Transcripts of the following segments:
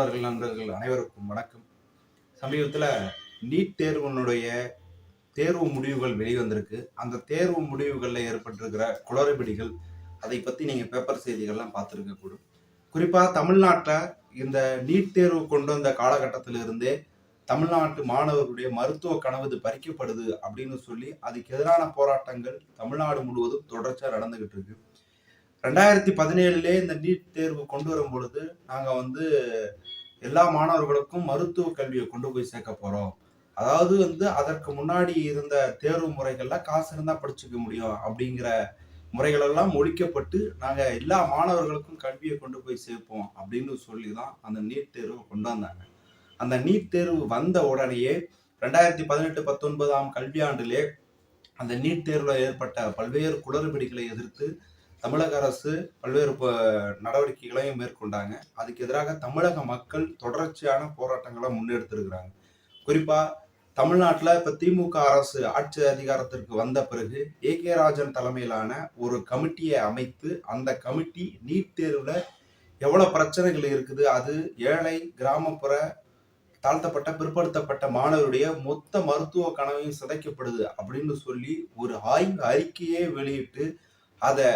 தோழர்கள் நண்பர்கள் அனைவருக்கும் வணக்கம். சமீபத்தில் நீட் தேர்வுனுடைய தேர்வு முடிவுகள் வெளிவந்திருக்கு. அந்த தேர்வு முடிவுகளில் ஏற்பட்டிருக்கிற குளறுபடிகள் அதை பற்றி நீங்கள் பேப்பர் செய்திகள்லாம் பார்த்துருக்க கூடும். குறிப்பாக தமிழ்நாட்டில் இந்த நீட் தேர்வு கொண்டு வந்த காலகட்டத்திலிருந்தே தமிழ்நாட்டு மாணவர்களுடைய மருத்துவ கனவு இது பறிக்கப்படுது அப்படின்னு சொல்லி அதுக்கு எதிரான போராட்டங்கள் தமிழ்நாடு முழுவதும் தொடர்ச்சியாக நடந்துகிட்டு இருக்கு. ரெண்டாயிரத்தி பதினேழுலே இந்த நீட் தேர்வு கொண்டு வரும் பொழுது நாங்கள் வந்து எல்லா மாணவர்களுக்கும் மருத்துவ கல்வியை கொண்டு போய் சேர்க்க போகிறோம் அதாவது வந்து அதற்கு முன்னாடி இருந்த தேர்வு முறைகள்லாம் காசு இருந்தால் படிச்சுக்க முடியும் அப்படிங்கிற முறைகளெல்லாம் ஒழிக்கப்பட்டு நாங்கள் எல்லா மாணவர்களுக்கும் கல்வியை கொண்டு போய் சேர்ப்போம் அப்படின்னு சொல்லி தான் அந்த நீட் தேர்வை கொண்டு வந்தாங்க. அந்த நீட் தேர்வு வந்த உடனேயே ரெண்டாயிரத்தி பதினெட்டு பத்தொன்பதாம் கல்வியாண்டிலே அந்த நீட் தேர்வில் ஏற்பட்ட பல்வேறு குளறுபடிகளை எதிர்த்து தமிழக அரசு பல்வேறு நடவடிக்கைகளையும் மேற்கொண்டாங்க. அதுக்கு எதிராக தமிழக மக்கள் தொடர்ச்சியான போராட்டங்களை முன்னெடுத்திருக்கிறாங்க. குறிப்பா தமிழ்நாட்டில் இப்போ திமுக அரசு ஆட்சி அதிகாரத்திற்கு வந்த பிறகு ஏ. கே. ராஜன் தலைமையிலான ஒரு கமிட்டியை அமைத்து அந்த கமிட்டி நீட் தேர்வில் எவ்வளோ பிரச்சனைகள் இருக்குது அது ஏழை கிராமப்புற தாழ்த்தப்பட்ட பிற்படுத்தப்பட்ட மாணவருடைய மொத்த மருத்துவ கனவையும் சிதைக்கப்படுது அப்படின்னு சொல்லி ஒரு ஆய்வு அறிக்கையே வெளியிட்டு அதை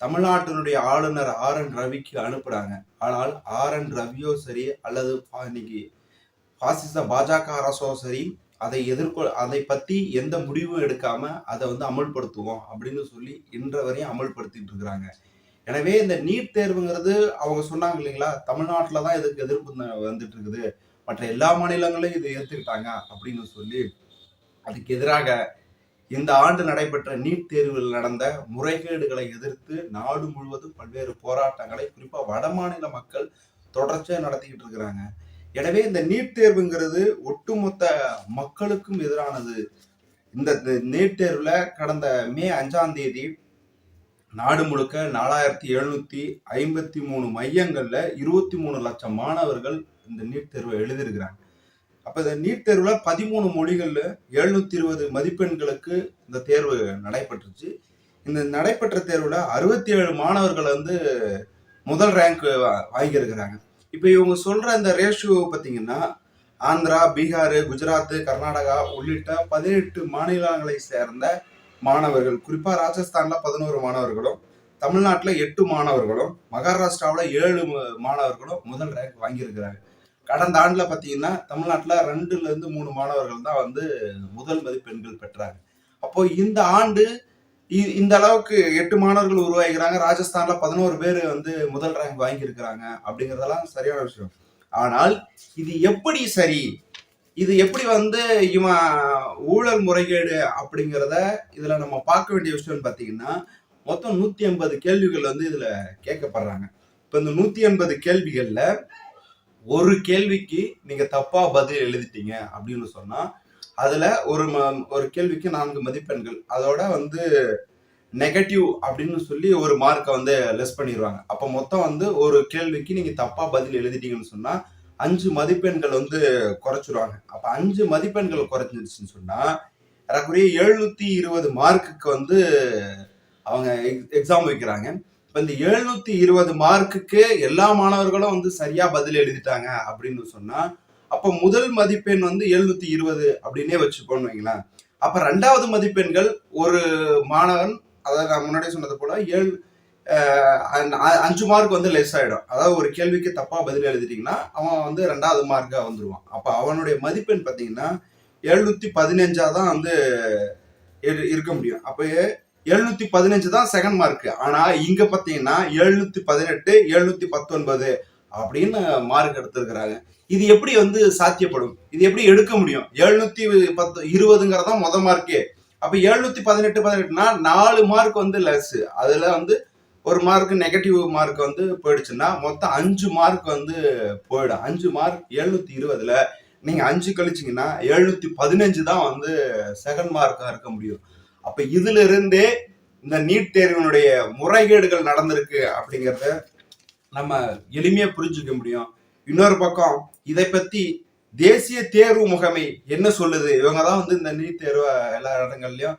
தமிழ்நாட்டினுடைய ஆளுநர் ஆர் என் ரவிக்கு அனுப்புறாங்க. ஆனால் ஆர் என் ரவியோ சரி அல்லது பா- இன்னைக்கு பாசிச பாஜக அரசோ சரி அதை எதிர்கொ அதை பத்தி எந்த முடிவும் எடுக்காம அதை வந்து அமல்படுத்துவோம் அப்படின்னு சொல்லி இன்ற வரையும் அமல்படுத்திட்டு இருக்கிறாங்க. எனவே இந்த நீட் தேர்வுங்கிறது அவங்க சொன்னாங்க இல்லைங்களா தமிழ்நாட்டில் தான் இதுக்கு எதிர்ப்பு வந்துட்டு இருக்குது. மற்ற எல்லா மாநிலங்களையும் இதை ஏற்றுக்கிட்டாங்க அப்படின்னு சொல்லி அதுக்கு எதிராக இந்த ஆண்டு நடைபெற்ற நீட் தேர்வில் நடந்த முறைகேடுகளை எதிர்த்து நாடு முழுவதும் பல்வேறு போராட்டங்களை குறிப்பாக வடமாநில மக்கள் தொடர்ச்சியாக நடத்திக்கிட்டு இருக்கிறாங்க. எனவே இந்த நீட் தேர்வுங்கிறது ஒட்டுமொத்த மக்களுக்கும் எதிரானது. இந்த நீட் தேர்வில் கடந்த மே அஞ்சாம் தேதி நாடு முழுக்க நாலாயிரத்தி எழுநூத்தி ஐம்பத்தி மூணு மையங்கள்ல இருபத்தி மூணு லட்சம் மாணவர்கள் இந்த நீட் தேர்வை எழுதியிருக்கிறாங்க. அப்போ இந்த நீட் தேர்வில் பதிமூணு மொழிகளில் எழுநூத்தி இருபது மதிப்பெண்களுக்கு இந்த தேர்வு நடைபெற்றுச்சு. இந்த நடைபெற்ற தேர்வில் அறுபத்தி ஏழு மாணவர்கள் வந்து முதல் ரேங்க் வாங்கியிருக்கிறாங்க. இப்போ இவங்க சொல்கிற இந்த ரேஷியோ பார்த்தீங்கன்னா ஆந்திரா பீகார் குஜராத் கர்நாடகா உள்ளிட்ட பதினெட்டு மாநிலங்களை சேர்ந்த மாணவர்கள் குறிப்பாக ராஜஸ்தானில் பதினோரு மாணவர்களும் தமிழ்நாட்டில் எட்டு மாணவர்களும் மகாராஷ்டிராவில் ஏழு மாணவர்களும் முதல் ரேங்க் வாங்கியிருக்கிறாங்க. கடந்த ஆண்டில் பார்த்தீங்கன்னா தமிழ்நாட்டில் ரெண்டுலேருந்து மூணு மாணவர்கள் தான் வந்து முதல் மதிப்பெண்கள் பெற்றாங்க. அப்போ இந்த ஆண்டு இ- இந்த அளவுக்கு எட்டு மாணவர்கள் உருவாகிறாங்க. ராஜஸ்தான்ல பதினோரு பேர் வந்து முதல் ரேங்க் வாங்கியிருக்கிறாங்க அப்படிங்கிறதெல்லாம் சரியான விஷயம். ஆனால் இது எப்படி சரி? இது எப்படி வந்து இவன் ஊழல் முறைகேடு அப்படிங்கிறத இதுல நம்ம பார்க்க வேண்டிய விஷயம்னு பார்த்தீங்கன்னா மொத்தம் நூத்தி ஐம்பது கேள்விகள் வந்து இதுல கேட்கப்படுறாங்க. இப்போ இந்த நூத்தி எண்பது கேள்விகள்ல ஒரு கேள்விக்கு நீங்க தப்பா பதில் எழுதிட்டீங்க அப்படின்னு சொன்னா அதுல ஒரு ம- ஒரு கேள்விக்கு நான்கு மதிப்பெண்கள். அதோட வந்து நெகட்டிவ் அப்படின்னு சொல்லி ஒரு மார்க்கை வந்து லெஸ் பண்ணிடுவாங்க அப்ப மொத்தம் வந்து ஒரு கேள்விக்கு நீங்க தப்பா பதில் எழுதிட்டீங்கன்னு சொன்னா அஞ்சு மதிப்பெண்கள் வந்து குறைச்சிருவாங்க. அப்ப அஞ்சு மதிப்பெண்கள் குறைஞ்சிருச்சுன்னு சொன்னா ஏறக்குறைய எழுநூத்தி இருபது மார்க்குக்கு வந்து அவங்க எக்ஸாம் வைக்கிறாங்க. இப்ப இந்த எழுநூத்தி இருபது மார்க்குக்கு எல்லா மாணவர்களும் வந்து சரியா பதில் எழுதிட்டாங்க அப்படின்னு சொன்னா அப்ப முதல் மதிப்பெண் வந்து எழுநூத்தி இருபது அப்படின்னே வச்சுக்கோன்னு வைங்களேன். அப்ப ரெண்டாவது மதிப்பெண்கள் ஒரு மாணவன் அதாவது நான் முன்னாடியே சொன்னது போல ஏழு அ- அஞ்சு மார்க் வந்து லெஸ் ஆயிடும். அதாவது ஒரு கேள்விக்கு தப்பா பதில் எழுதிட்டீங்கன்னா அவன் வந்து ரெண்டாவது மார்க்கா வந்துருவான். அப்ப அவனுடைய மதிப்பெண் பாத்தீங்கன்னா எழுநூத்தி பதினஞ்சா தான் வந்து இருக்க முடியும். அப்பயே எழுநூத்தி பதினஞ்சு தான் செகண்ட் மார்க் ஆனா இங்க பாத்தீங்கன்னா எழுநூத்தி பதினெட்டு எழுநூத்தி பத்தொன்பது அப்படின்னு மார்க் எடுத்திருக்கிறாங்க. இது எப்படி வந்து சாத்தியப்படும்? இது எப்படி எடுக்க முடியும்? எழுநூத்தி பத்து இருபதுங்கிறதா மொத மார்க்கே அப்ப எழுநூத்தி பதினெட்டு பதினெட்டுனா நாலு மார்க் வந்து லெஸ் அதுல வந்து ஒரு மார்க் நெகட்டிவ் மார்க் வந்து போயிடுச்சுன்னா மொத்தம் அஞ்சு மார்க் வந்து போயிடும். அஞ்சு மார்க் எழுநூத்தி இருபதுல நீங்க அஞ்சு கழிச்சிங்கன்னா எழுநூத்தி பதினஞ்சு தான் வந்து செகண்ட் மார்க்கா இருக்க முடியும். அப்ப இதுல இருந்தே இந்த நீட் தேர்வினுடைய முறைகேடுகள் நடந்திருக்கு அப்படிங்கறத நம்ம எளிமையா புரிஞ்சுக்க முடியும். இன்னொரு பக்கம் இதை பத்தி தேசிய தேர்வு முகமை என்ன சொல்லுது? இவங்க தான் வந்து இந்த நீட் தேர்வை எல்லா இடங்கள்லயும்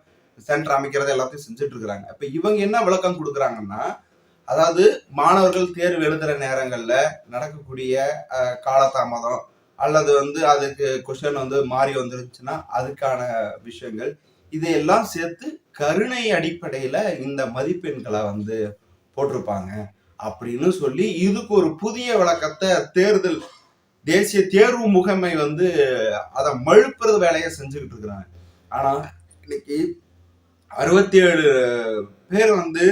சென்டர் அமைக்கிறது எல்லாத்தையும் செஞ்சுட்டு இருக்கிறாங்க. இப்ப இவங்க என்ன விளக்கம் கொடுக்குறாங்கன்னா அதாவது மாணவர்கள் தேர்வு எழுதுற நேரங்கள்ல நடக்கக்கூடிய காலதாமதம் அல்லது வந்து அதுக்கு கொஸ்டின் வந்து மாறி வந்துருச்சுன்னா அதுக்கான விஷயங்கள் இதையெல்லாம் சேர்த்து கருணை அடிப்படையில இந்த மதிப்பெண்களை வந்து போட்டிருப்பாங்க அப்படின்னு சொல்லி இதுக்கு ஒரு புதிய விளக்கத்தை தேர்தல் தேசிய தேர்வு முகமை வந்து அதை மழுப்புறது வேலையை செஞ்சுக்கிட்டு இருக்கிறாங்க. ஆனா இன்னைக்கு அறுபத்தி ஏழு பேர் வந்து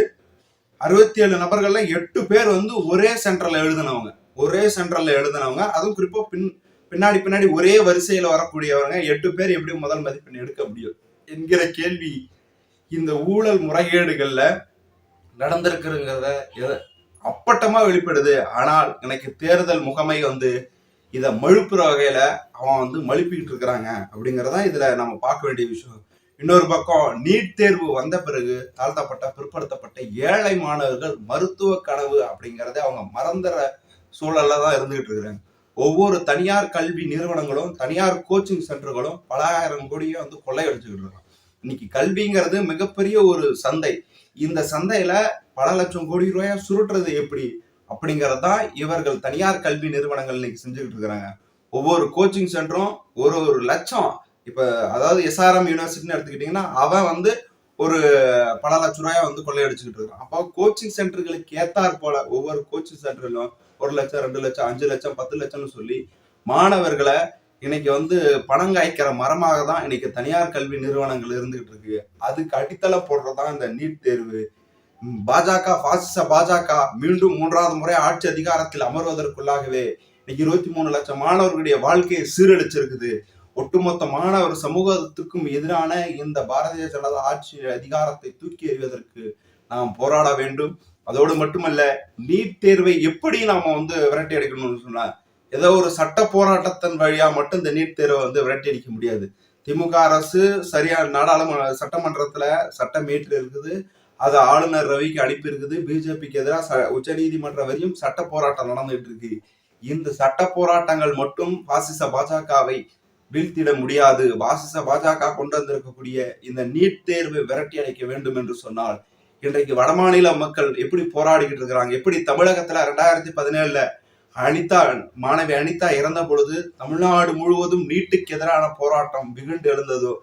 அறுபத்தி ஏழு நபர்கள்ல எட்டு பேர் வந்து ஒரே சென்டர்ல எழுதினவங்க. ஒரே சென்டர்ல எழுதினவங்க. அதுவும் குறிப்பா பின் பின்னாடி பின்னாடி ஒரே வரிசையில வரக்கூடியவங்க. எட்டு பேர் எப்படி முதல் மதிப்பெண் எடுக்க முடியும்? என்கிற கேள்வி இந்த ஊழல் முறைகேடுகள்ல நடந்திருக்குங்கிறத அப்பட்டமா வெளிப்படுது. ஆனால் எனக்கு தேர்தல் முகமை வந்து இதை மழுப்புற வகையில அவன் வந்து மழுப்பிக்கிட்டு இருக்கிறாங்க அப்படிங்கறதா இதுல நம்ம பார்க்க வேண்டிய விஷயம். இன்னொரு பக்கம் நீட் தேர்வு வந்த பிறகு தாழ்த்தப்பட்ட பிற்படுத்தப்பட்ட ஏழை மாணவர்கள் மருத்துவ கனவு அப்படிங்கறத அவங்க மறந்துற சூழல்ல தான் இருந்துகிட்டு இருக்கிறாங்க. ஒவ்வொரு தனியார் கல்வி நிறுவனங்களும் தனியார் கோச்சிங் சென்டர்களும் பல ஆயிரம் கோடியை வந்து கொள்ளையடிச்சுக்கிட்டு இருக்கோம் இன்னைக்கு கல்விங்கிறது மிகப்பெரிய ஒரு சந்தை. இந்த சந்தையில பல லட்சம் கோடி ரூபாய் சுருட்டுறது எப்படி? அப்படிங்கறது தான் இவர்கள் தனியார் கல்வி நிறுவனங்கள் இன்னைக்கு செஞ்சுக்கிட்டு இருக்கிறாங்க. ஒவ்வொரு கோச்சிங் சென்டரும் ஒரு ஒரு லட்சம். இப்ப அதாவது எஸ்ஆர்எம் யூனிவர்சிட்டின்னு எடுத்துக்கிட்டீங்கன்னா அவன் வந்து ஒரு பல லட்ச ரூபாய வந்து கொள்ளையடிச்சுக்கிட்டு இருக்கிறோம் அப்போ கோச்சிங் சென்டர்களுக்கு ஏத்தாற் போல ஒவ்வொரு கோச்சிங் சென்டர்லையும் ஒரு லட்சம் ரெண்டு லட்சம் அஞ்சு லட்சம் பத்து லட்சம்னு சொல்லி மாணவர்களை இன்னைக்கு வந்து பணம் காய்க்கிற மரமாக தான் இன்னைக்கு தனியார் கல்வி நிறுவனங்கள் இருந்துகிட்டு இருக்கு. அதுக்கு அடித்தள போடுறதுதான் இந்த நீட் தேர்வு. பாஜக பாசிச பாஜக மீண்டும் மூன்றாவது முறை ஆட்சி அதிகாரத்தில் அமர்வதற்குள்ளாகவே இன்னைக்கு இருபத்தி மூணு லட்சம் மாணவர்களுடைய வாழ்க்கையை சீரழிச்சிருக்குது. ஒட்டுமொத்த மாணவர் சமூகத்துக்கும் எதிரான இந்த பாரதிய ஜனதா ஆட்சி அதிகாரத்தை தூக்கி எறிவதற்கு நாம் போராட வேண்டும். அதோடு மட்டுமல்ல நீட் தேர்வை எப்படி நாம வந்து விரட்டி அடிக்கணும்னு சொன்னா ஏதோ ஒரு சட்ட போராட்டத்தின் வழியா மட்டும் இந்த நீட் தேர்வை வந்து விரட்டி அடிக்க முடியாது. திமுக அரசு சரியா நாடாளுமன்ற சட்டமன்றத்துல சட்டம் ஏற்று இருக்குது. அதை ஆளுநர் ரவிக்கு அனுப்பி இருக்குது. பிஜேபிக்கு எதிராக உச்ச நீதிமன்றம் வரையும் சட்ட போராட்டம் நடந்துட்டு இருக்கு. இந்த சட்ட போராட்டங்கள் மட்டும் பாசிச பாஜகவை வீழ்த்திட முடியாது. பாசிச பாஜக கொண்டு வந்திருக்கக்கூடிய இந்த நீட் தேர்வை விரட்டி அடைக்க வேண்டும் என்று சொன்னால் இன்றைக்கு வடமாநில மக்கள் எப்படி போராடிக்கிட்டு இருக்கிறாங்க? எப்படி தமிழகத்துல ரெண்டாயிரத்தி பதினேழுல அனிதா மாணவி அனிதா இறந்த பொழுது தமிழ்நாடு முழுவதும் நீட்டுக்கு எதிரான போராட்டம் மிகுண்டு எழுந்ததோ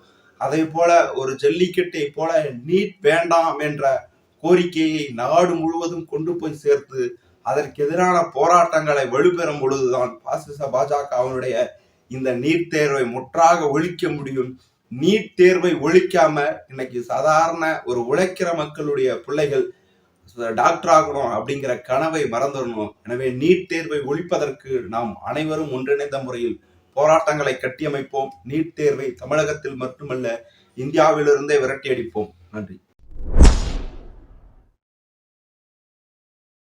அதே போல ஒரு ஜல்லிக்கட்டை போல நீட் வேண்டாம் என்ற கோரிக்கையை நாடு முழுவதும் கொண்டு போய் சேர்த்து அதற்கு எதிரான போராட்டங்களை வலுப்பெறும் பொழுதுதான் பாசிச பாஜகவினுடைய இந்த நீட் தேர்வை முற்றாக ஒழிக்க முடியும். நீட் தேர்வை ஒழிக்காம இன்னைக்கு சாதாரண ஒரு உழைக்கிற மக்களுடைய பிள்ளைகள் டாக்டர் ஆகணும் அப்படிங்கிற கனவை மறந்துடணும். எனவே நீட் தேர்வை ஒழிப்பதற்கு நாம் அனைவரும் ஒன்றிணைந்த முறையில் போராட்டங்களை கட்டியமைப்போம். நீட் தேர்வை தமிழகத்தில் மட்டுமல்ல இந்தியாவிலிருந்தே விரட்டி அடிப்போம் நன்றி.